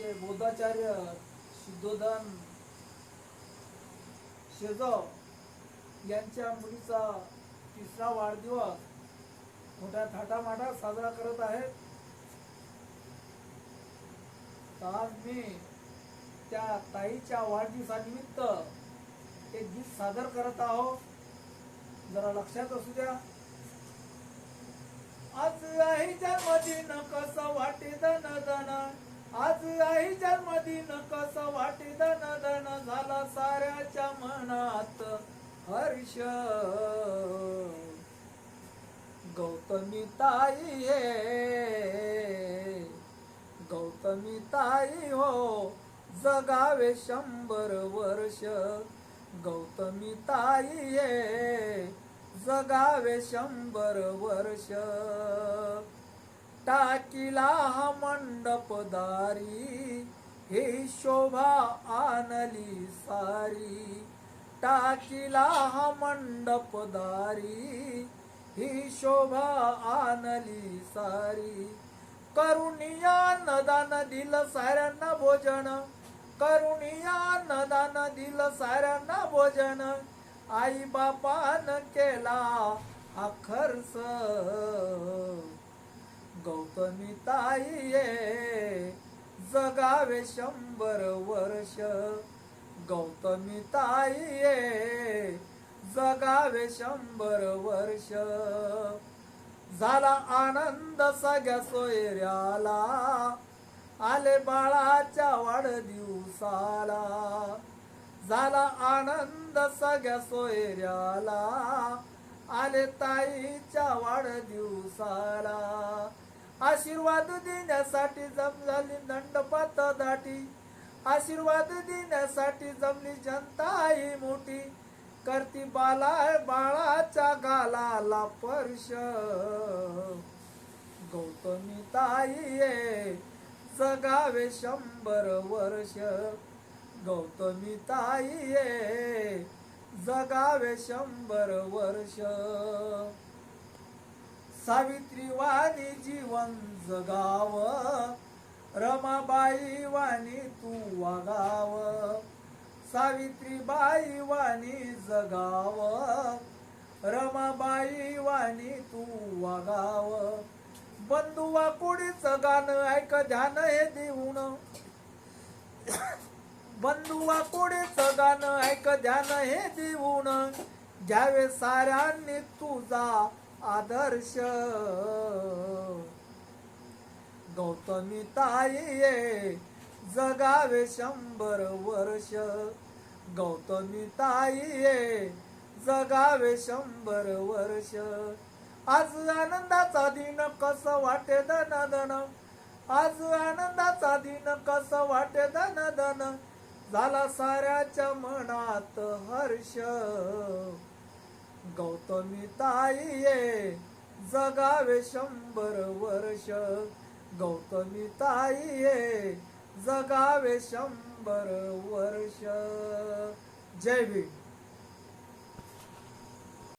आमचे बोधाचार्य शुद्धोधन शेजव यांच्या मुलीचा तिसरा वाढदिवस मोठ्या थाटामाटात साजरा करत आहेत. आज मी त्या ताईच्या वाढदिवसानिमित्त एक गीत सादर करत आहोत. जरा लक्षात असू द्या. आज आहे जन्मदिन कसं वाटे दन दन आज आई जन्मदिन कसं वाटे धन धन झाला साऱ्याच्या मनात. हर्ष गौतमी ताई हे गौतमी ताई हो जगावे शंभर वर्ष. गौतमी ताई ये जगावे शंभर वर्ष. टाकीला हा मंडपदारी हे शोभा आणली सारी. टाकीला हा मंडपदारी ही शोभा आणली सारी. करुणिया नदान दिल साऱ्यांना भोजन करुणिया नदान दिल साऱ्यांना भोजन. आई बापान केला हा गौतमी ताई ये जगावे शंभर वर्ष. गौतमी ताई ये जगावे शंभर वर्ष. झाला आनंद सगळ्या सोयऱ्याला आले बाळाच्या वाढदिवसाला. झाला आनंद सगळ्या सोयऱ्याला आले ताईच्या वाढदिवसाला. आशीर्वाद देण्यासाठी जम झाली दंडपात दाटी. आशीर्वाद देण्यासाठी जमली जनता ही मोठी. करती बाला बाळाच्या गालाला पर्श गौतमी ताई ये जगावे शंभर वर्ष. गौतमी ताई ये जगावे शंभर वर्ष. सावित्री वाणी जीवन जगाव रमाबाई वाणी तू वागाव. सावित्रीबाई वाणी जगाव रमाबाई वाणी तू वागाव. बंधुवा वाकोडीच गाणं ऐक ध्यान हे देऊन. बंधुवा वाकोडीच गाणं ऐक ध्यान हे देऊन. घ्यावे साऱ्यांनी तुझा आदर्श. गौतमी ताईये जगावे शंभर वर्ष. गौतमी ताईये जगावे शंभर वर्ष. आज आनंदाचा दिन कस वाटे धन धन आज आनंदाचा दिन कस वाटे धन धन झाला साऱ्याच्या मनात हर्ष. गौतमी ताई ये जगावे शंभर वर्ष. गौतमी ताई ये जगावे शंभर वर्ष. जय भीम.